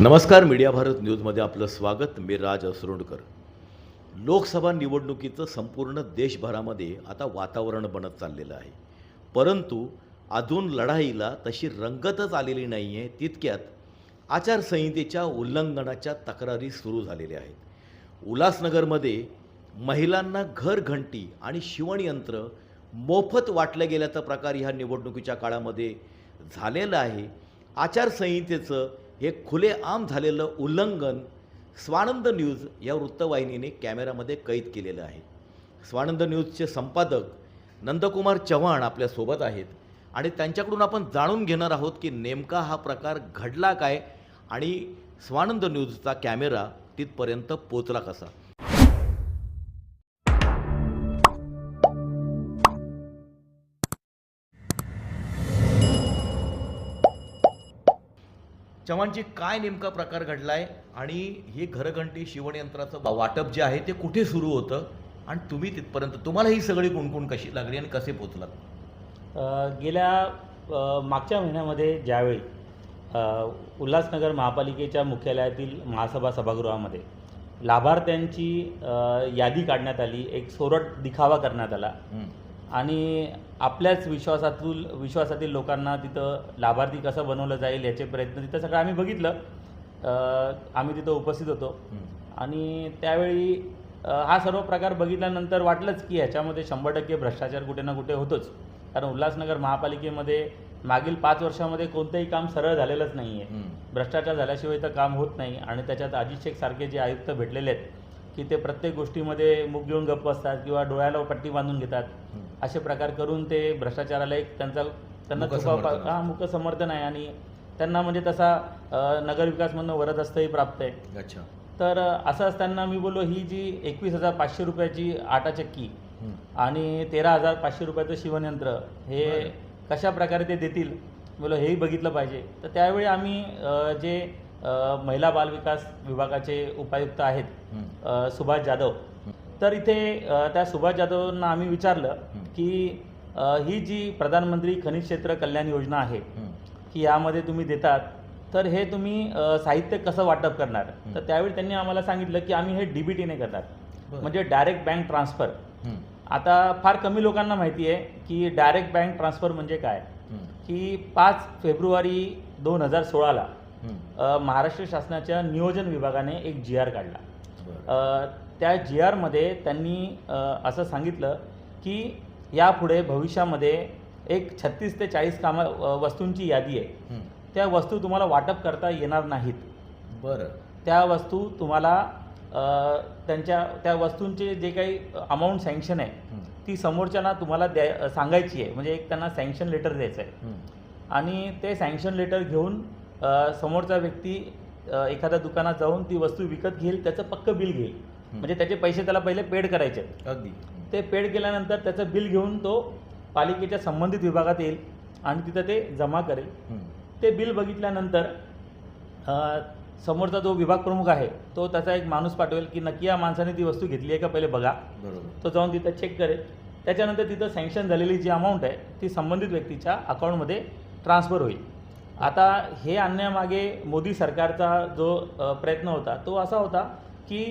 नमस्कार मीडिया भारत न्यूजमध्ये आपलं स्वागत. मी राज असरोडकर. लोकसभा निवडणुकीचं संपूर्ण देशभरामध्ये आता वातावरण बनत चाललेलं आहे. परंतु अजून लढाईला तशी रंगतच आलेली नाही आहे तितक्यात आचारसंहितेच्या उल्लंघनाच्या तक्रारी सुरू झालेल्या आहेत. उल्हासनगरमध्ये महिलांना घरघंटी आणि शिवणयंत्र मोफत वाटलं गेल्याचा प्रकार ह्या निवडणुकीच्या काळामध्ये झालेला आहे. आचारसंहितेचं हे खुलेआम झालेलं उल्लंघन स्वानंद न्यूज या वृत्तवाहिनीने कॅमेरामध्ये कैद केलेलं आहे. स्वानंद न्यूजचे संपादक नंदकुमार चव्हाण आपल्यासोबत आहेत आणि त्यांच्याकडून आपण जाणून घेणार आहोत की नेमका हा प्रकार घडला काय आणि स्वानंद न्यूजचा कॅमेरा तिथपर्यंत पोचला कसा. चव्हाणजी काय नेमका प्रकार घडलाय? आणि हे घरघंटी शिवणयंत्राचं वाटप जे आहे ते कुठे सुरू होतं? आणि तुम्ही तिथपर्यंत तुम्हाला ही सगळी कुणकुण कशी लागली आणि कसे पोचलात? गेल्या मागच्या महिन्यामध्ये ज्यावेळी उल्हासनगर महापालिकेच्या मुख्यालयातील महासभा सभागृहामध्ये लाभार्थ्यांची यादी काढण्यात आली एक सोरट दिखावा करण्यात आला. आणि आपल्याच विश्वासातील विश्वासातील लोकांना तिथं लाभार्थी कसं बनवलं जाईल याचे प्रयत्न तिथं सगळं आम्ही बघितलं. आम्ही तिथं उपस्थित होतो. आणि त्यावेळी हा सर्व प्रकार बघितल्यानंतर वाटलंच की ह्याच्यामध्ये शंभर टक्के भ्रष्टाचार कुठे ना कुठे होतोच. कारण उल्हासनगर महापालिकेमध्ये मागील पाच वर्षामध्ये कोणतंही काम सरळ झालेलंच नाही आहे भ्रष्टाचार झाल्याशिवाय तर काम होत नाही. आणि त्याच्यात अजित शेख सारखे जे आयुक्त भेटलेले आहेत की ते प्रत्येक गोष्टीमध्ये मुग घेऊन गप्प असतात किंवा डोळ्याला पट्टी बांधून घेतात. असे प्रकार करून ते भ्रष्टाचाराला एक त्यांचा त्यांना चुका. हा मुक समर्थन आहे. आणि त्यांना म्हणजे तसा अ, नगरविकासमधनं वरदहस्तही प्राप्त आहे. अच्छा. तर असं असताना मी बोललो ही जी एकवीस हजार पाचशे रुपयाची आटा चक्की आणि तेरा हजार पाचशे रुपयाचं शिवणयंत्र हे. कशा प्रकारे ते देतील? बोलो हेही बघितलं पाहिजे. तर त्यावेळी आम्ही जे महिला बालविकास विभागाचे उपायुक्त आहेत सुभाष जाधव. तर इथे त्या सुभाष जाधवांना आम्ही विचारलं की ही जी प्रधानमंत्री खनिज क्षेत्र कल्याण योजना आहे की यामध्ये तुम्ही देतात तर हे तुम्ही साहित्य कसं वाटप करणार? तर त्यावेळी त्यांनी आम्हाला सांगितलं की आम्ही हे डी बी टीने करणार बरं. म्हणजे डायरेक्ट बँक ट्रान्सफर. आता फार कमी लोकांना माहिती आहे की डायरेक्ट बँक ट्रान्सफर म्हणजे काय? की पाच फेब्रुवारी दोन हजार सोळाला महाराष्ट्र शासनाच्या नियोजन विभागाने एक जी आर काढला. त्या जी आरमध्ये त्यांनी असं सांगितलं की यापुढे भविष्यामध्ये एक छत्तीस ते चाळीस कामा वस्तूंची यादी आहे. त्या वस्तू तुम्हाला वाटप करता येणार नाहीत. बरं. त्या वस्तू तुम्हाला त्यांच्या त्या वस्तूंचे जे काही अमाऊंट सँक्शन आहे ती समोरच्यांना तुम्हाला द्या सांगायची आहे. म्हणजे एक त्यांना सँक्शन लेटर द्यायचं आहे. आणि ते सँक्शन लेटर घेऊन समोरचा व्यक्ती एखाद्या दुकानात जाऊन ती वस्तू विकत घेईल त्याचं पक्क बिल घेईल. म्हणजे त्याचे पैसे त्याला पहिले पेड करायचे. अगदी. ते पेड केल्यानंतर त्याचं बिल घेऊन तो पालिकेच्या संबंधित विभागात येईल आणि तिथं ते जमा करेल. ते बिल बघितल्यानंतर समोरचा जो विभाग प्रमुख आहे तो त्याचा एक माणूस पाठवेल की नक्की या माणसाने ती वस्तू घेतली आहे का पहिले बघा. बरोबर. तो जाऊन तिथं चेक करेल. त्याच्यानंतर तिथं सँक्शन झालेली जी अमाऊंट आहे ती संबंधित व्यक्तीच्या अकाउंटमध्ये ट्रान्सफर होईल. आता हे आणण्यामागे मोदी सरकारचा जो प्रयत्न होता तो असा होता की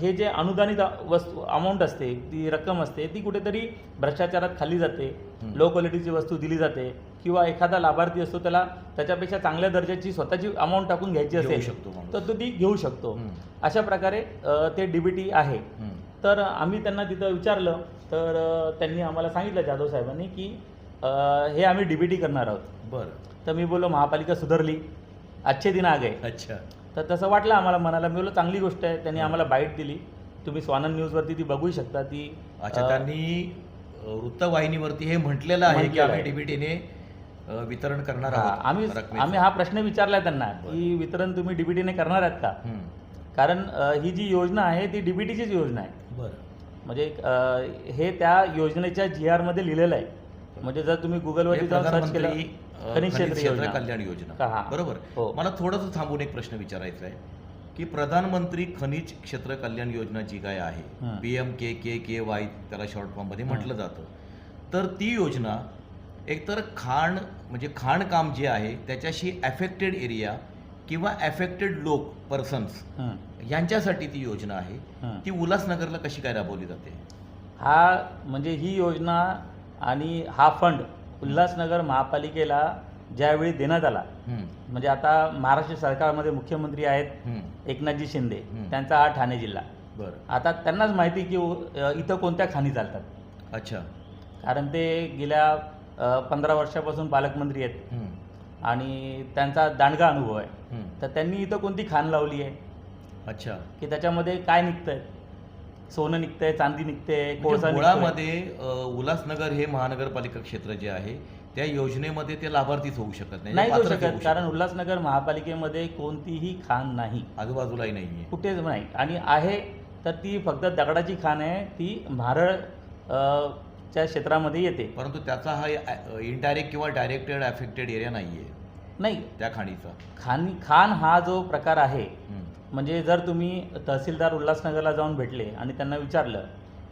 हे जे अनुदानित वस्तू अमाऊंट असते ती रक्कम असते ती कुठेतरी भ्रष्टाचारात खाल्ली जाते. लो क्वालिटीची वस्तू दिली जाते किंवा एखादा लाभार्थी असतो त्याला त्याच्यापेक्षा चांगल्या दर्जाची स्वतःची अमाऊंट टाकून घ्यायची असेल. तर तो ती घेऊ शकतो. अशा प्रकारे ते डीबीटी आहे तर आम्ही त्यांना तिथं विचारलं तर त्यांनी आम्हाला सांगितलं जाधव साहेबांनी की हे आम्ही डीबीटी करणार आहोत बरं तर मी बोललो महापालिका सुधारली. अच्छे दिन आ गए. अच्छा. तर तसं वाटलं आम्हाला मनाला. मी बोललो चांगली गोष्ट आहे. त्यांनी आम्हाला बाईट दिली. तुम्ही स्वानंद न्यूजवरती ती बघू शकता. ती अच्छा अ, त्यांनी वृत्तवाहिनीवरती हे म्हटलेलं आहे की म्हटलेलं आम्ही आहे. डीबीटीने वितरण करणार हा, आहोत. आम्ही रकमेचं. आम्ही हा प्रश्न विचारला त्यांना. की वितरण तुम्ही डीबीटीने करणार आहात का? हं. कारण अ, ही जी योजना आहे ती डीबीटीचीच योजना आहे. बरं. म्हणजे अ, हे त्या योजनेच्या जी आरमध्ये लिहिलेलं आहे. म्हणजे जर तुम्ही हे गुगलवरती जाऊन सर्च केलं प्रधानमंत्री खनिज क्षेत्र. कल्याण योजना. बरोबर हो. मला थोडंसं थांबून एक प्रश्न विचारायचा आहे की प्रधानमंत्री खनिज क्षेत्र कल्याण योजना जी काय आहे. P M K K K Y त्याला शॉर्ट फॉर्ममध्ये हं. म्हटलं जातं तर ती योजना एकतर खाण म्हणजे खाणकाम जे आहे त्याच्याशी अफेक्टेड एरिया किंवा ॲफेक्टेड लोक पर्सन्स यांच्यासाठी ती योजना आहे. ती उल्हासनगरला कशी काय राबवली जाते हा म्हणजे ही योजना आणि हा फंड उल्हासनगर महापालिकेला ज्यावेळी देण्यात आला म्हणजे आता महाराष्ट्र सरकारमध्ये मुख्यमंत्री आहेत एकनाथजी शिंदे. त्यांचा हा ठाणे जिल्हा. बरं. आता त्यांनाच माहिती की इथं कोणत्या खाणी चालतात? अच्छा. कारण ते गेल्या पंधरा वर्षापासून पालकमंत्री आहेत. आणि त्यांचा दांडगा अनुभव आहे. तर त्यांनी इथं कोणती खाण लावली आहे? अच्छा. की त्याच्यामध्ये काय निघतंय? सोनं निघतंय चांदी निघते म्हणजे कोळसा निघतोय. मुळामध्ये अ, उल्हासनगर हे महानगरपालिका क्षेत्र जे आहे त्या योजनेमध्ये ते लाभार्थीच होऊ शकत नाही पात्रच होऊ शकत कारण उल्हासनगर महापालिकेमध्ये कोणतीही खाण नाही. आजूबाजूलाही नाहीये कुठेच नाही. आणि आहे तर ती फक्त दगडाची खाण आहे ती म्हारळ अ, च्या क्षेत्रामध्ये येते. परंतु त्याचा हा इनडायरेक्ट किंवा डायरेक्टेड अफेक्टेड एरिया नाहीये. नाही. त्या खाणीचा. खान खान हा जो प्रकार आहे म्हणजे जर तुम्ही तहसीलदार उल्हासनगरला जाऊन भेटले आणि त्यांना विचारलं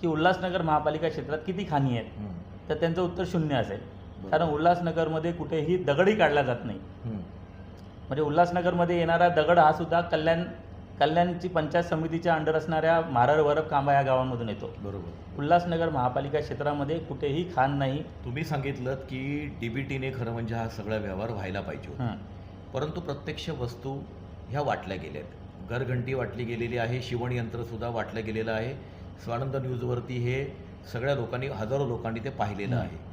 की उल्हासनगर महापालिका क्षेत्रात किती खाणी आहेत तर त्यांचं उत्तर शून्य असेल. कारण उल्हासनगरमध्ये कुठेही दगडही काढला जात नाही. म्हणजे उल्हासनगरमध्ये येणारा दगड हा सुद्धा कल्याण कल्याणची पंचायत समितीच्या अंडर असणाऱ्या मारळ वरप कांबा या गावांमधून येतो. बरोबर. उल्हासनगर महापालिका क्षेत्रामध्ये कुठेही खाण नाही. तुम्ही सांगितलं की डीबीटीने खरं म्हणजे हा सगळा व्यवहार व्हायला पाहिजे. परंतु प्रत्यक्ष वस्तू ह्या वाटल्या गेल्या आहेत घरघंटी वाटली गेलेली आहे शिवण यंत्रसुद्धा वाटलं गेलेलं आहे स्वानंद न्यूजवरती हे सगळ्या लोकांनी हजारो लोकांनी ते पाहिलेलं. आहे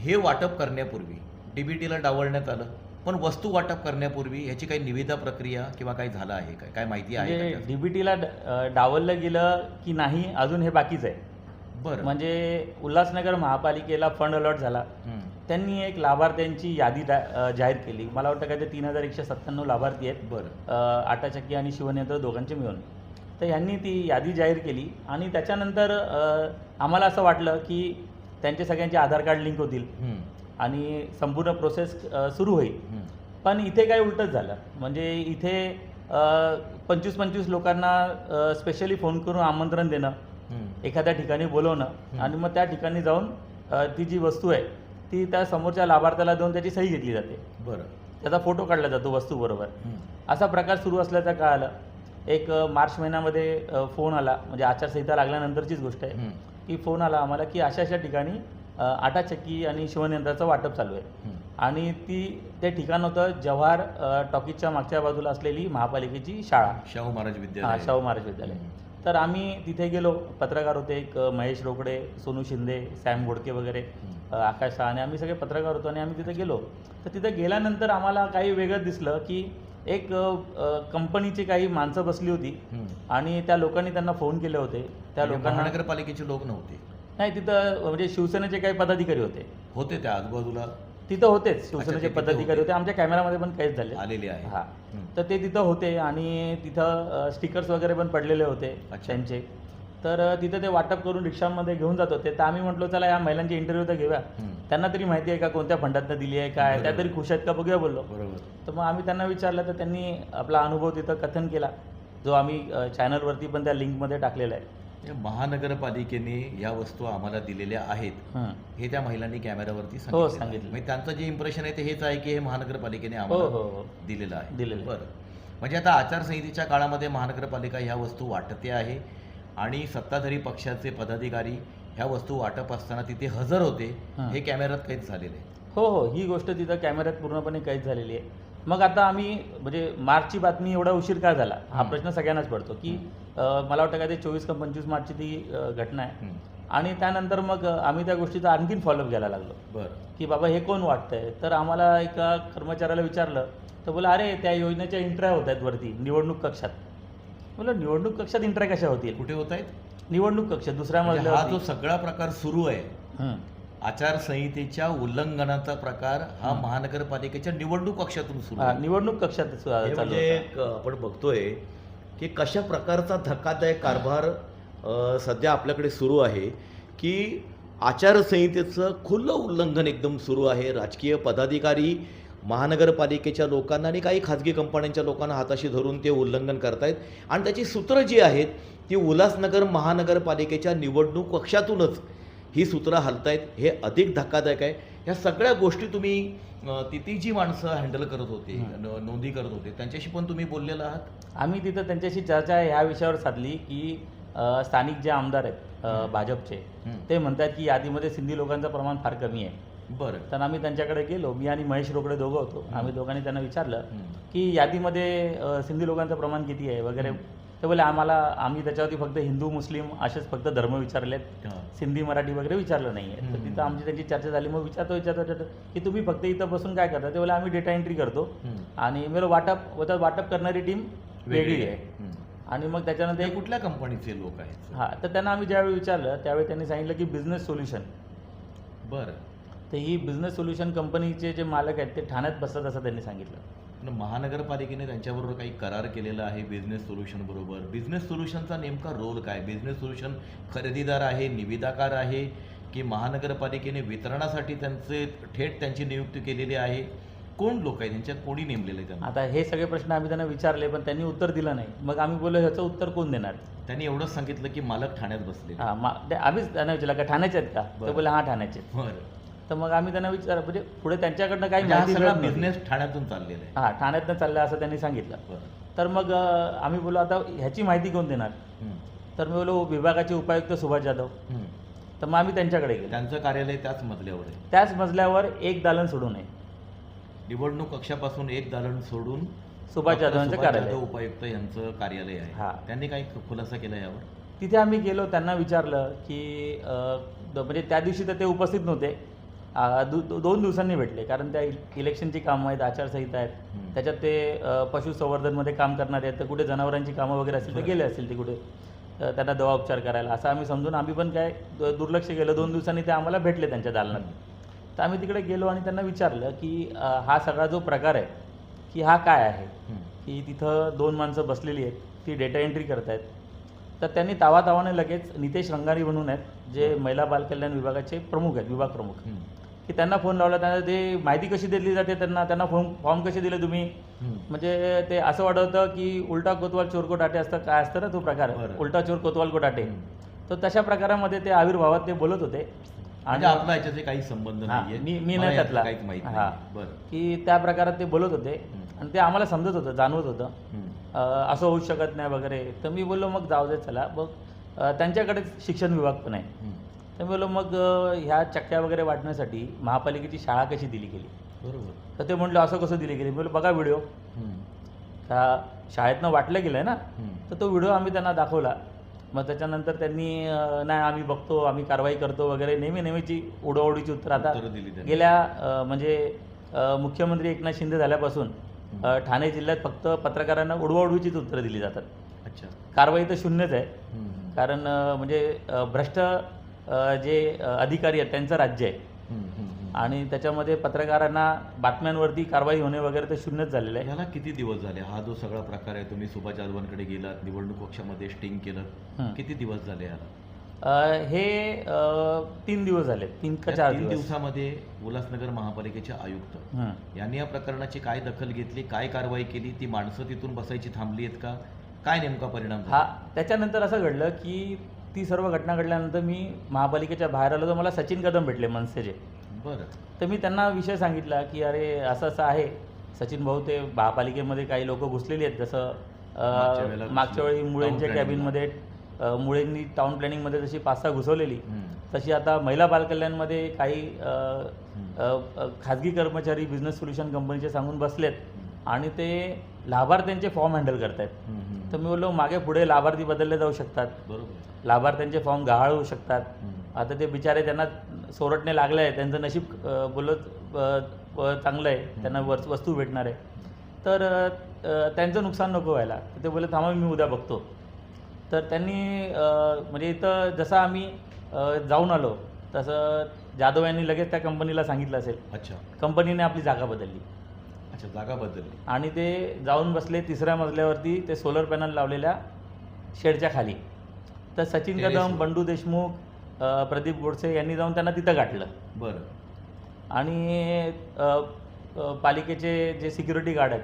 हे वाटप करण्यापूर्वी डीबीटीला डावलण्यात आलं पण वस्तू वाटप करण्यापूर्वी ह्याची काही निविदा प्रक्रिया किंवा काही झालं आहे काय काय माहिती आहे म्हणजे? डीबीटीला डावललं गेलं की नाही अजून हे बाकीच आहे बरं म्हणजे उल्हासनगर महापालिकेला फंड अलॉट झाला. त्यांनी एक लाभार्थ्यांची यादी जाहीर केली मला वाटतं काय ते तीन हजार एकशे सत्त्याण्णव लाभार्थी आहेत बरं आटाचक्की आणि शिवनेत्र दोघांचे मिळून तर यांनी ती यादी जाहीर केली आणि त्याच्यानंतर आम्हाला असं वाटलं की त्यांचे सगळ्यांचे आधार कार्ड लिंक होतील. आणि संपूर्ण प्रोसेस सुरू होईल. पण इथे काय उलटच झालं म्हणजे इथे पंचवीस पंचवीस लोकांना स्पेशली फोन करून आमंत्रण देणं. एखाद्या ठिकाणी बोलवणं. आणि मग त्या ठिकाणी जाऊन ती जी वस्तू आहे ती त्या समोरच्या लाभार्थ्याला देऊन त्याची सही घेतली जाते. बरं. त्याचा फोटो काढला जातो वस्तूबरोबर. हं. असा प्रकार सुरू असल्याचं कळालं. एक मार्च महिन्यामध्ये फोन आला. म्हणजे आचारसंहिता लागल्यानंतरचीच गोष्ट आहे. की फोन आला आम्हाला की अशा अशा ठिकाणी आटाचक्की आणि शिवणयंत्राचं वाटप चालू आहे. आणि ती ते ठिकाण होतं जव्हार टॉकीजच्या मागच्या बाजूला असलेली महापालिकेची शाळा. शाहू महाराज विद्यालय. शाहू महाराज विद्यालय. तर आम्ही तिथे गेलो. पत्रकार होते एक महेश रोकडे सोनू शिंदे सॅम घोडके वगैरे आकाश शहाणे आम्ही सगळे पत्रकार होतो आणि आम्ही तिथे गेलो. तर तिथे गेल्यानंतर आम्हाला काही वेगळं दिसलं की एक कंपनीची काही माणसं बसली होती. आणि त्या लोकांनी त्यांना फोन केले होते. त्या म्हणजे लोकांना महानगरपालिकेचे लोक नव्हते. नाही तिथं म्हणजे शिवसेनेचे काही पदाधिकारी होते. होते त्या आजूबाजूला? तिथं होतेच. शिवसेनेचे ते तिथे पदाधिकारी होते. होते. आमच्या कॅमेरामध्ये पण काहीच झाले. आलेले आहे हा. तर ते तिथं होते आणि तिथं स्टिकर्स वगैरे पण पडलेले होते अच्छा. त्यांचे. तर अ, तिथं ते वाटप करून रिक्षामध्ये घेऊन जात होते. तर आम्ही म्हटलो चला या महिलांची इंटरव्ह्यू तर घेऊया. त्यांना तरी माहिती आहे का कोणत्या फंडातनं दिली आहे काय त्या बरोबर. तरी खुश आहेत का? बघूया बोललो. बरोबर. तर मग आम्ही त्यांना विचारलं तर त्यांनी आपला अनुभव तिथं कथन केला जो आम्ही चॅनलवरती पण त्या लिंकमध्ये टाकलेला आहे. महानगरपालिकेने या वस्तू आम्हाला दिलेल्या आहेत हं. हे त्या महिलांनी कॅमेऱ्यावरती हो, सांगितलेलं आहे. सांगितलं. म्हणजे त्यांचं जे इम्प्रेशन आहे ते हेच आहे की हे महानगरपालिकेने हो आम्हाला हो हो दिलेलं आहे दिलेलं आहे. बरं म्हणजे आता आचारसंहितेच्या काळामध्ये महानगरपालिका ह्या वस्तू वाटते आहे आणि सत्ताधारी पक्षाचे पदाधिकारी ह्या वस्तू वाटप असताना तिथे हजर होते हं. हे कॅमेऱ्यात काहीच झालेलं आहे हो हो ही गोष्ट तिथं कॅमेऱ्यात पूर्णपणे कैद झालेली आहे मग आता आम्ही म्हणजे मार्चची बातमी एवढा उशीर का झाला? हा. प्रश्न सगळ्यांनाच पडतो की मला वाटतं काय ते चोवीस का पंचवीस मार्चची ती घटना आहे. आणि त्यानंतर मग आम्ही त्या गोष्टीचा आणखीन फॉलोअप घ्यायला लागलो. बरं. की बाबा हे कोण वाटतंय? तर आम्हाला एका कर्मचाऱ्याला विचारलं. तर बोला अरे त्या योजनेच्या इंट्रा होत आहेत वरती निवडणूक कक्षात. बोला निवडणूक कक्षात इंट्रा कशा होतील? कुठे होत आहेत? निवडणूक कक्ष दुसऱ्या म्हणजे हा जो सगळा प्रकार सुरू आहे. आचारसंहितेच्या उल्लंघनाचा प्रकार हा. महानगरपालिकेच्या निवडणूक कक्षातून सुरू हा, आहे निवडणूक कक्षात हे चालू म्हणजे होता. एक आपण बघतोय की कशा प्रकारचा धक्कादायक कारभार अ, सध्या आपल्याकडे सुरू आहे की आचारसंहितेचं खुलं उल्लंघन एकदम सुरू आहे राजकीय पदाधिकारी महानगरपालिकेच्या लोकांना आणि काही खाजगी कंपन्यांच्या लोकांना हाताशी धरून ते उल्लंघन करतायत आणि त्याची सूत्रं जी आहेत ती उल्हासनगर महानगरपालिकेच्या निवडणूक कक्षातूनच ही सूत्रं हलतायत हे अधिक धक्कादायक आहे. ह्या सगळ्या गोष्टी तुम्ही तिथे जी माणसं हँडल करत होते नोंदी करत होते. त्यांच्याशी पण तुम्ही बोललेला आहात? आम्ही तिथं त्यांच्याशी चर्चा ह्या विषयावर साधली की स्थानिक जे आमदार आहेत भाजपचे. ते म्हणतात की यादीमध्ये सिंधी लोकांचं प्रमाण फार कमी आहे. बरं. तर आम्ही त्यांच्याकडे गेलो मी आणि महेश रोकडे दोघं होतो. आम्ही दोघांनी त्यांना विचारलं. की यादीमध्ये सिंधी लोकांचं प्रमाण किती आहे वगैरे. ते बोले आम्हाला आम्ही त्याच्यावरती फक्त हिंदू मुस्लिम असेच फक्त धर्म विचारलेत. हां. सिंधी मराठी वगैरे विचारलं नाही आहे तर. तिथं आमची त्यांची चर्चा झाली. मग विचारतो विचारतो विचारतो. की तुम्ही फक्त इथं बसून काय करता? ते बोले आम्ही डेटा एंट्री करतो. आणि मला वाटप होतं वाटप करणारी टीम वेगळी आहे. आणि मग त्याच्यानंतर कुठल्या कंपनीचे लोक आहेत हां तर त्यांना आम्ही ज्यावेळी विचारलं त्यावेळी त्यांनी सांगितलं की बिझनेस सोल्युशन बरं. तर ही बिझनेस सोल्युशन कंपनीचे जे मालक आहेत ते ठाण्यात बसतात असं त्यांनी सांगितलं. पण महानगरपालिकेने त्यांच्याबरोबर काही करार केलेला आहे बिझनेस सोल्युशन बरोबर. बिझनेस सोल्युशनचा नेमका रोल काय? बिझनेस सोल्युशन खरेदीदार आहे निविदाकार आहे की महानगरपालिकेने वितरणासाठी त्यांचे थेट त्यांची नियुक्ती केलेली आहे? कोण लोक आहेत? त्यांच्यात कोणी नेमलेले आहे त्यांना? आता हे सगळे प्रश्न आम्ही त्यांना विचारले पण त्यांनी उत्तर दिलं नाही. मग आम्ही बोललो ह्याचं उत्तर कोण देणार? त्यांनी एवढंच सांगितलं की मालक ठाण्यात बसले हां मा ते आम्हीच त्यांना विचारलं का ठाण्याचे आहेत का? ते बरं. बोले हां ठाण्याचे आहेत. बरं. तर मग आम्ही त्यांना विचार म्हणजे पुढे त्यांच्याकडनं काही म्हणजे हा माहिती मिळत नव्हती. बिझनेस ठाण्यातून चाललेला आहे. हां ठाण्यातनं चाललं असं त्यांनी सांगितलं. बरं. तर मग अं, आम्ही बोललो आता ह्याची माहिती कोण देणार? हं. तर मी बोललो विभागाचे उपायुक्त सुभाष जाधव. हं. तर मग आम्ही त्यांच्याकडे गेलो. त्यांचं कार्यालय त्याच मजल्यावर आहे. त्याच मजल्यावर एक दालन सोडून आहे. निवडणूक कक्षापासून एक दालन सोडून सुभाष डॉक्टर जाधवांचं सुभाष कार्यालय. जाधव उपायुक्त यांचं कार्यालय हा. आहे त्यांनी काही खुलासा केला यावर? तिथे आम्ही गेलो त्यांना विचारलं की अं, द- म्हणजे त्या दिवशी तर ते उपस्थित नव्हते. दु- दु- दोन दिवसांनी भेटले. कारण त्या इल- इलेक्शनची कामं आहेत आचारसंहिता आहेत. त्याच्यात ते पशुसंवर्धनमध्ये काम करणारे आहेत. तर कुठे जनावरांची कामं वगैरे असतील तर. गेले असतील ते कुठे. तर त्यांना दवा उपचार करायला. असं आम्ही समजून आम्ही पण काय दुर्लक्ष केलं. दोन दिवसांनी ते आम्हाला भेटले त्यांच्या दालनात. तर आम्ही तिकडे गेलो आणि त्यांना विचारलं की हा सगळा जो प्रकार आहे की हा काय आहे. की तिथं दोन माणसं बसलेली आहेत ती डेटा एंट्री करतायत. तर त्यांनी तावातावाने लगेच नितेश रंगारी म्हणून आहेत जे महिला बालकल्याण विभागाचे प्रमुख आहेत विभाग प्रमुख. की त्यांना फोन लावला त्यांना ते माहिती कशी दिली जाते त्यांना त्यांना फॉर्म फॉर्म कसे दिले तुम्ही. म्हणजे ते असं वाटत होतं की उलटा कोतवाल चोर कोटाटे असतं काय असतं ना तो प्रकार. उलटा चोर कोतवाल कोटाटे. तर तशा प्रकारामध्ये ते आविर्भावात ते बोलत होते म्हणजे आपला याच्याचे काही संबंध हा, नाहीये मी- नाही यातलं त्यातला. हा. नाही बरं की त्या प्रकारात ते बोलत होते. आणि ते आम्हाला समजत होतं जाणवत होतं असं होऊ शकत नाही वगैरे तर मी बोललो मग जाऊ दे चला मग अ, त्यांच्याकडेच शिक्षण विभाग पण आहे. तर मी बोललो मग ह्या चक्क्या वगैरे वाटण्यासाठी महापालिकेची शाळा कशी दिली गेली? बरोबर. तर ते म्हटलं असं कसं दिली गेली? मी बोललो बघा व्हिडिओ. त्या शाळेतनं वाटलं गेलं ना. तर तो व्हिडिओ आम्ही त्यांना दाखवला. मग त्याच्यानंतर त्यांनी नाही आम्ही बघतो आम्ही कारवाई करतो वगैरे नेहमी नेहमीची उडवडीची उत्तर आता. गेल्या म्हणजे मुख्यमंत्री एकनाथ शिंदे झाल्यापासून ठाणे जिल्ह्यात फक्त पत्रकारांना उडवाउडवीचीच उत्तरं दिली जातात. अच्छा. कारवाई तर शून्यच आहे. कारण म्हणजे भ्रष्ट जे अधिकारी आहेत त्यांचं राज्य आहे. आणि त्याच्यामध्ये पत्रकारांना बातम्यांवरती कारवाई होणे वगैरे ते शून्यच झालेलं आहे. याला किती दिवस झाले? हा जो सगळा प्रकार आहे तुम्ही सुभाष जाधवांकडे गेलात निवडणूक कक्षामध्ये स्टिंग केलं. किती दिवस झाले याला? हे तीन दिवस झाले. तीन का चार तीन दिवस. दिवसामध्ये उल्हासनगर महापालिकेचे आयुक्त. यांनी या प्रकरणाची काय दखल घेतली काय कारवाई केली? ती माणसं तिथून बसायची थांबली आहेत का? काय नेमका परिणाम? हा त्याच्यानंतर असं घडलं की ती सर्व घटना घडल्यानंतर मी महापालिकेच्या बाहेर आलो तर मला सचिन कदम भेटले मनसेचे. बरं. तर मी त्यांना विषय सांगितला की अरे असं असं आहे. सचिन भाऊ ते महापालिकेमध्ये काही लोक घुसलेली आहेत. जसं मागच्या वेळेला अ, मागच्या वेळी. मुळेंच्या कॅबिनमध्ये अ, मुळेंनी टाउन प्लॅनिंगमध्ये जशी पाच सहा घुसवलेली. तशी आता महिला बालकल्याणमध्ये काही अ, अ, अ, खाजगी कर्मचारी बिझनेस सोल्युशन कंपनीचे सांगून बसलेत. आणि ते लाभार्थ्यांचे फॉर्म हँडल करतायत. तर मी बोललो मागे पुढे लाभार्थी बदलले जाऊ शकतात. बरोबर. लाभार्थ्यांचे फॉर्म गहाळ होऊ शकतात. आता ते बिचारे त्यांना सोरटणे लागलं आहे त्यांचं नशीब बोलत चांगलं आहे. त्यांना वस्तू भेटणार आहे. तर त्यांचं नुकसान नको व्हायला. तर ते बोलले थांबा मी उद्या बघतो. तर त्यांनी म्हणजे इथं जसं आम्ही जाऊन आलो तसं जाधव यांनी लगेच त्या कंपनीला सांगितलं असेल. अच्छा. कंपनीने आपली जागा बदलली. अच्छा जागा बदलली. आणि ते जाऊन बसले तिसऱ्या मजल्यावरती ते सोलर पॅनल लावलेल्या शेडच्या खाली. तर सचिन. कदम बंडू देशमुख अ, प्रदीप गोडसे यांनी जाऊन त्यांना तिथं गाठलं. बरं. आणि अ, अ, पालिकेचे जे सिक्युरिटी गार्ड आहेत.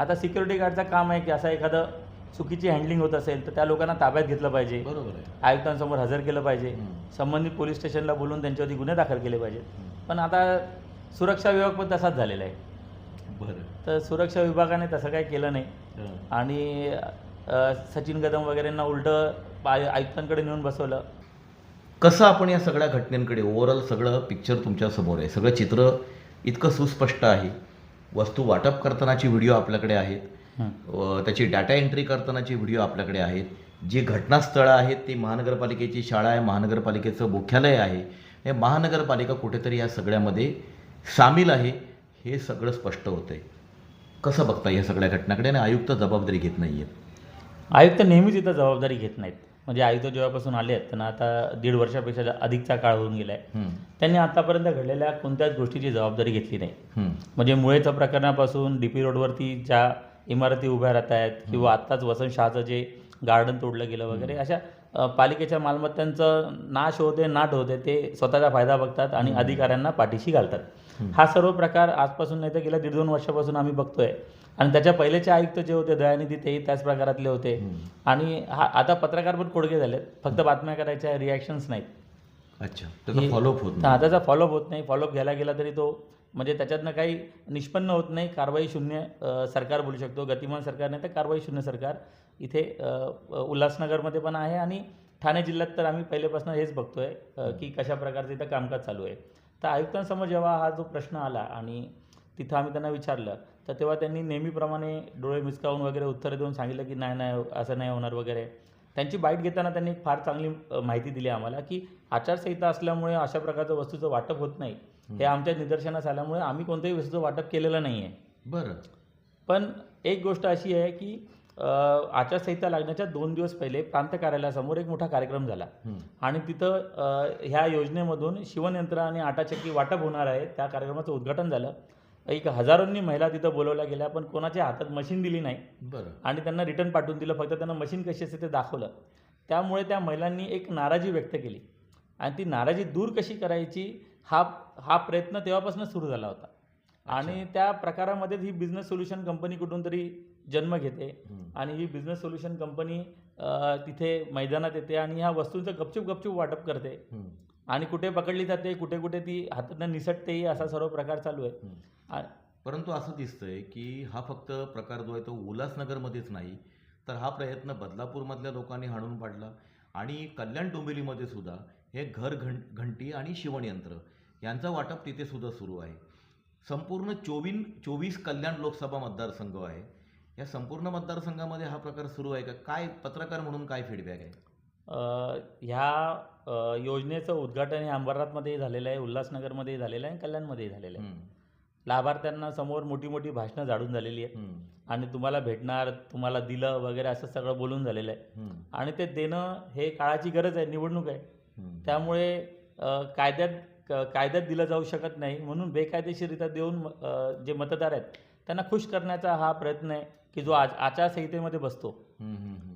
आता सिक्युरिटी गार्डचं काम आहे की असं एखादं चुकीची हँडलिंग होत असेल तर त्या लोकांना ताब्यात घेतलं पाहिजे. बरोबर आहे. आयुक्तांसमोर हजर केलं पाहिजे. संबंधित पोलीस स्टेशनला बोलून त्यांच्यावरती गुन्हे दाखल केले पाहिजेत. पण आता सुरक्षा विभाग पण तसाच झालेला आहे. बरं. तर सुरक्षा विभागाने तसं काही केलं नाही. आणि सचिन कदम वगैरेंना उलटं आय- आयुक्तांकडे नेऊन बसवलं. कसं आपण या सगळ्या घटनेंकडे ओव्हरऑल सगळं पिक्चर तुमच्यासमोर आहे? सगळं चित्र इतकं सुस्पष्ट आहे. वस्तू वाटप करतानाची व्हिडिओ आपल्याकडे आहेत. त्याची डाटा एंट्री करतानाची व्हिडिओ आपल्याकडे आहेत. जी घटनास्थळं आहेत ती महानगरपालिकेची शाळा आहे महानगरपालिकेचं मुख्यालय आहे. हे महानगरपालिका कुठेतरी या सगळ्यामध्ये सामील आहे. हे सगळं स्पष्ट होतं आहे कसं बघता या सगळ्या घटनाकडे? आणि आयुक्त जबाबदारी घेत नाही आहेत आयुक्त नेहमीच इथं जबाबदारी घेत नाहीत. म्हणजे आयुक्त जेव्हापासून आले आहेत त्यांना आता दीड वर्षापेक्षा अधिकचा काळ होऊन गेला आहे त्यांनी आतापर्यंत घडलेल्या कोणत्याच गोष्टीची जबाबदारी घेतली नाही. म्हणजे मुळेच्या प्रकरणापासून डी पी रोडवरती ज्या इमारती उभ्या राहत आहेत किंवा आत्ताच वसंत शहाचं जे गार्डन तोडलं गेलं वगैरे अशा पालिकेच्या मालमत्तांचं नाश होते नाट होते ते स्वतःचा फायदा बघतात आणि अधिकाऱ्यांना पाठीशी घालतात. हा सर्व प्रकार आजपासून नाही तर गेल्या दीड दोन वर्षापासून आम्ही बघतोय. आणि त्याच्या पहिलेचे आयुक्त जे होते दयानिधी तेही त्याच प्रकारातले होते. आणि हा आता पत्रकार पण कोडके झालेत. फक्त बातम्या करायच्या रिॲक्शन्स नाहीत. अच्छा. त्याचा फॉलोअप होत हा त्याचा फॉलोअप होत नाही. फॉलोअप घ्यायला गेला तरी तो म्हणजे त्याच्यातनं काही निष्पन्न होत नाही. कारवाई शून्य सरकार बोलू शकतो. गतिमान सरकार नाही तर कारवाई शून्य सरकार. इथे उल्हासनगरमध्ये पण आहे आणि ठाणे जिल्ह्यात तर आम्ही पहिल्यापासून हेच बघतोय की कशा प्रकारचं इथं कामकाज चालू आहे. तर आयुक्तांसमोर जेव्हा हा जो प्रश्न आला आणि तिथं आम्ही त्यांना विचारलं तर तेव्हा त्यांनी नेहमीप्रमाणे डोळे मिचकावून वगैरे उत्तरं देऊन सांगितलं की नाही नाही असं नाही होणार वगैरे. त्यांची बाईट घेताना त्यांनी फार चांगली माहिती दिली आम्हाला की आचारसंहिता असल्यामुळे अशा प्रकारचं वस्तूचं वाटप होत नाही. हे आमच्या निदर्शनास आल्यामुळे आम्ही कोणत्याही वस्तूचं वाटप केलेलं नाही आहे बरं. पण एक गोष्ट अशी आहे की आचारसंहिता लागण्याच्या दोन दिवस पहिले प्रांत कार्यालयासमोर एक मोठा कार्यक्रम झाला. आणि तिथं ह्या योजनेमधून शिवणयंत्र आणि आटाचक्की वाटप होणार आहे. त्या कार्यक्रमाचं उद्घाटन झालं. एक हजारोंनी महिला तिथं बोलवल्या गेल्या पण कोणाच्या हातात मशीन दिली नाही. बरं. आणि त्यांना रिटर्न पाठवून दिलं फक्त त्यांना मशीन कशी असते ते दाखवलं. त्यामुळे त्या महिलांनी एक नाराजी व्यक्त केली. आणि ती नाराजी दूर कशी करायची हा हा प्रयत्न तेव्हापासून सुरू झाला होता. आणि त्या प्रकारामध्ये ही बिझनेस सोल्युशन कंपनी कुठून तरी जन्म घेते. आणि ही बिझनेस सोल्युशन कंपनी तिथे मैदानात येते आणि ह्या वस्तूंचं गपचूप गपचूप वाटप करते. आणि कुठे पकडली जाते कुठे कुठे ती हातातनं निसटतेही असा सर्व प्रकार चालू आहे. परंतु असं दिसतंय की हा फक्त प्रकार जो आहे तो उल्हासनगरमध्येच नाही तर हा प्रयत्न बदलापूरमधल्या लोकांनी हाणून पाडला. आणि कल्याण डोंबिवलीमध्ये सुद्धा हे घर घं घंटी आणि शिवणयंत्र यांचं वाटप तिथे सुद्धा सुरू आहे. संपूर्ण चोवीन चोवीस कल्याण लोकसभा मतदारसंघ आहे. या संपूर्ण मतदारसंघामध्ये हा प्रकार सुरू आहे का काय पत्रकार म्हणून काय फीडबॅक आहे ह्या योजनेचं उद्घाटन हे अंबरनाथमध्येही झालेलं आहे उल्हासनगरमध्येही झालेलं आहे आणि कल्याणमध्येही झालेलं आहे. लाभार्थ्यांना समोर मोठी मोठी भाषणं झाडून झालेली आहेत हं. आणि तुम्हाला भेटणार तुम्हाला दिलं वगैरे असं सगळं बोलून झालेलं आहे. आणि ते देणं हे काळाची गरज आहे निवडणूक आहे. त्यामुळे कायद्यात कायद्यात दिलं जाऊ शकत नाही म्हणून बेकायदेशीरित्या देऊन जे मतदार आहेत त्यांना खुश करण्याचा हा प्रयत्न आहे की जो आज आचारसंहितेमध्ये बसतो.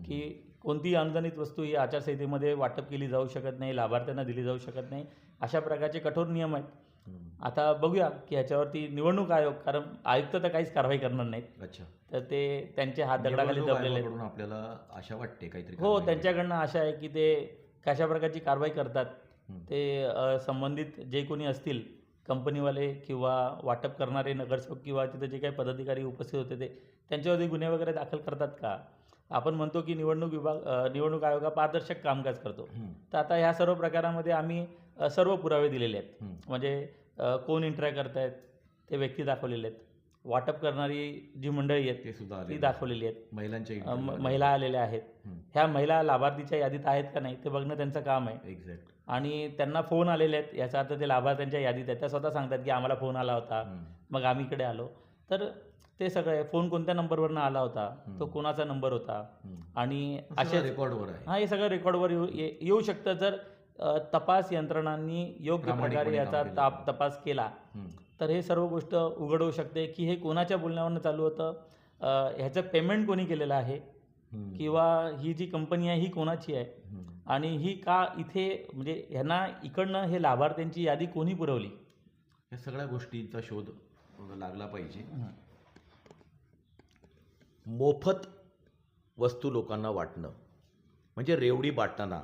की कोणतीही अनुदानित वस्तू ही आचारसंहितेमध्ये वाटप केली जाऊ शकत नाही लाभार्थ्यांना दिली जाऊ शकत नाही अशा प्रकारचे कठोर नियम आहेत. आता बघूया की ह्याच्यावरती निवडणूक आयोग कारण आयुक्त तर काहीच कारवाई करणार नाहीत अच्छा तर ते त्यांचे हात दगडाखाली दबलेले आहेत आपल्याला आशा वाटते काहीतरी हो त्यांच्याकडनं आशा आहे की ते कशा प्रकारची कारवाई करतात. ते संबंधित जे कोणी असतील कंपनीवाले किंवा वाटप करणारे नगरसेवक किंवा तिथे जे काही पदाधिकारी उपस्थित होते ते त्यांच्यावरती गुन्हे वगैरे दाखल करतात का? आपण म्हणतो की निवडणूक विभाग निवडणूक आयोग हा पारदर्शक कामकाज करतो. तर आता ह्या सर्व प्रकारामध्ये आम्ही सर्व पुरावे दिलेले आहेत. म्हणजे कोण इंट्रॅक्ट करतायत ते व्यक्ती दाखवलेले आहेत. वाटप करणारी जी मंडळी आहेत ते सुद्धा ती दाखवलेली आहेत. महिलांच्या. महिला आलेल्या आहेत. ह्या महिला लाभार्थीच्या यादीत आहेत का नाही ते बघणं त्यांचं काम आहे. एक्झॅक्ट आणि त्यांना फोन आलेले आहेत. याचा अर्थ ते लाभार्थ्यांच्या यादीत आहेत. त्या स्वतः सांगतात की आम्हाला फोन आला होता. मग आम्ही इकडे आलो. तर ते सगळे फोन कोणत्या नंबरवरनं आला होता? तो कोणाचा नंबर होता? आणि असे रेकॉर्डवर हा हे सगळं रेकॉर्डवर येऊ शकतं जर तपास यंत्रणांनी योग्य प्रकारे याचा ताप. तपास केला. तर हे सर्व गोष्ट उघड होऊ शकते की हे कोणाच्या बोलण्यावरनं चालू होतं? ह्याचं पेमेंट कोणी केलेलं आहे. किंवा ही जी कंपनी आहे ही कोणाची आहे. आणि ही का इथे म्हणजे ह्यांना इकडनं हे लाभार्थ्यांची यादी कोणी पुरवली? या सगळ्या गोष्टींचा शोध लागला पाहिजे. मोफत वस्तू लोकांना वाटणं. म्हणजे रेवडी वाटताना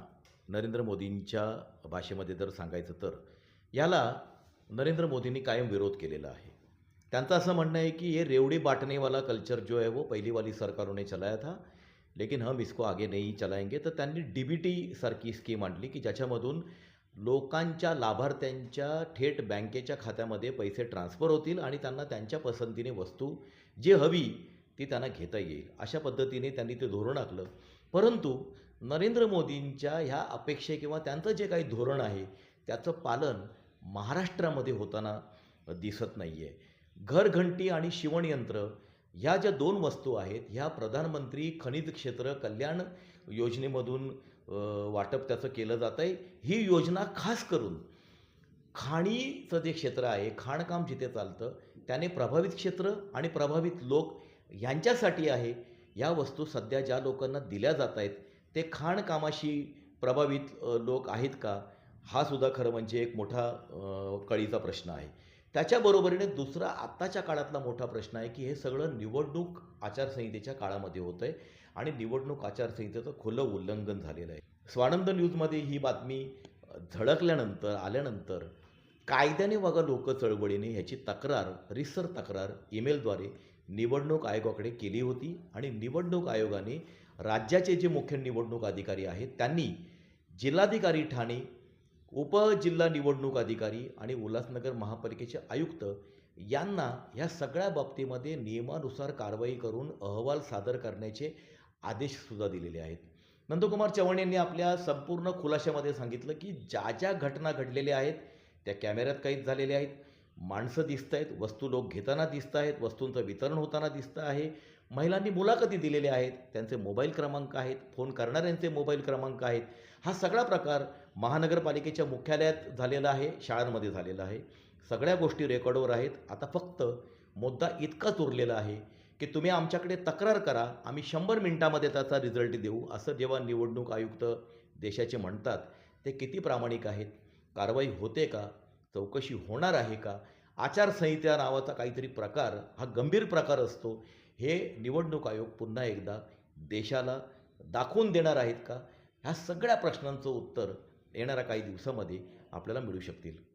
नरेंद्र मोदींच्या भाषेमध्ये जर सांगायचं तर याला नरेंद्र मोदींनी कायम विरोध केलेला आहे. त्यांचं असं म्हणणं आहे की ये रेवड़ी बांटने वाला कल्चर जो है वो पहली वाली सरकारों ने चलाया था लेकिन हम इसको आगे नहीं चलाएंगे. तर त्यांनी डी बी टी सारखी स्कीम आणली की ज्याच्यामधून लोकांच्या लाभार्थ्यांच्या थेट बँकेच्या खात्यामध्ये पैसे ट्रान्स्फर होतील आणि त्यांना त्यांच्या पसंतीने वस्तू जी हवी ती त्यांना घेता येईल. अशा पद्धतीने त्यांनी ते धोरण आखलं. परंतु नरेंद्र मोदींच्या ह्या अपेक्षे किंवा त्यांचं जे काही धोरण आहे त्याचं पालन महाराष्ट्रामध्ये होताना दिसत नाही आहे घरघंटी आणि शिवणयंत्र ह्या ज्या दोन वस्तू आहेत ह्या प्रधानमंत्री खनिज क्षेत्र कल्याण योजनेमधून वाटप त्याचं केलं जातं आहे ही योजना खास करून खाणीचं जे क्षेत्र आहे खाणकाम जिथे चालतं त्याने प्रभावित क्षेत्र आणि प्रभावित लोक यांच्यासाठी आहे. या वस्तू सध्या ज्या लोकांना दिल्या जात आहेत ते खाणकामाशी प्रभावित लोक आहेत का? हा सुद्धा खरं म्हणजे एक मोठा कळीचा प्रश्न आहे. त्याच्याबरोबरीने दुसरा आत्ताच्या काळातला मोठा प्रश्न आहे की हे सगळं निवडणूक आचारसंहितेच्या काळामध्ये होतं आहे आणि निवडणूक आचारसंहितेचं खुलं उल्लंघन झालेलं आहे. स्वानंद न्यूजमध्ये ही बातमी झळकल्यानंतर आल्यानंतर कायद्याने बघा लोक चळवळीने ह्याची तक्रार रिसर तक्रार ईमेलद्वारे निवडणूक आयोगाकडे केली होती आणि निवडणूक आयोगाने राज्याचे जे मुख्य निवडणूक अधिकारी आहेत त्यांनी जिल्हाधिकारी ठाणे उपजिल्हा निवडणूक अधिकारी आणि उल्हासनगर महापालिकेचे आयुक्त यांना ह्या सगळ्या बाबतीमध्ये नियमानुसार कारवाई करून अहवाल सादर करण्याचे आदेशसुद्धा दिलेले आहेत. नंदकुमार चव्हाण यांनी आपल्या संपूर्ण खुलाशामध्ये सांगितलं की ज्या ज्या घटना घडलेल्या आहेत त्या कॅमेऱ्यात कैद झालेल्या आहेत. माणसं दिसत आहेत वस्तू लोक घेताना दिसत आहेत वस्तूंचं वितरण होताना दिसतं आहे. महिलांनी मुलाखती दिलेल्या आहेत त्यांचे मोबाईल क्रमांक आहेत फोन करणाऱ्यांचे मोबाईल क्रमांक आहेत. हा सगळा प्रकार महानगरपालिकेच्या मुख्यालयात झालेला आहे शाळांमध्ये झालेला आहे. सगळ्या गोष्टी रेकॉर्डवर आहेत. आता फक्त मुद्दा इतकाच उरलेला आहे की तुम्ही आमच्याकडे तक्रार करा आम्ही शंभर मिनिटामध्ये त्याचा रिझल्ट देऊ असं जेव्हा निवडणूक आयुक्त देशाचे म्हणतात ते किती प्रामाणिक आहेत? कारवाई होते का? चौकशी होणार आहे का? आचारसंहिता नावाचा काहीतरी प्रकार हा गंभीर प्रकार असतो. हे निवडणूक आयोग पुन्हा एकदा देशाला दाखवून देणार आहेत का? ह्या सगळ्या प्रश्नांचं उत्तर येणाऱ्या काही दिवसामध्ये आपल्याला मिळू शकतील.